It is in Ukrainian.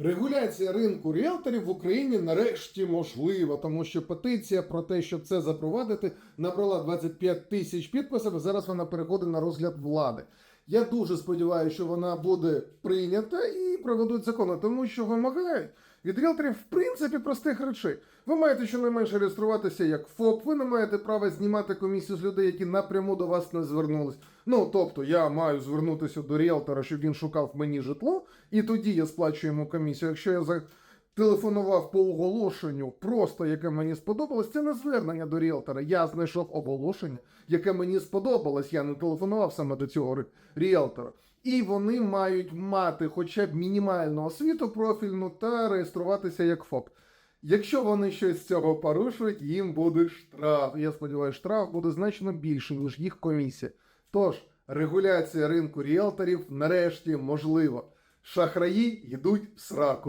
Регуляція ринку ріелторів в Україні нарешті можлива, тому що петиція про те, щоб це запровадити, набрала 25 тисяч підписів. Зараз вона переходить на розгляд влади. Я дуже сподіваюся, що вона буде прийнята і проведуть закони, тому що вимагають від ріелторів, в принципі, простих речей. Ви маєте щонайменше реєструватися як ФОП, ви не маєте права знімати комісію з людей, які напряму до вас не звернулись. Ну тобто я маю звернутися до ріелтора, щоб він шукав мені житло, і тоді я сплачую йому комісію. Якщо я зателефонував по оголошенню, просто яке мені сподобалось, це не звернення до ріелтора. Я знайшов оголошення, яке мені сподобалось. Я не телефонував саме до цього ріелтора. І вони мають мати хоча б мінімальну освіту профільну та реєструватися як ФОП. Якщо вони щось з цього порушують, їм буде штраф. Я сподіваюся, штраф буде значно більший, ніж їх комісія. Тож, регуляція ринку ріелторів нарешті можлива. Шахраї йдуть в сраку.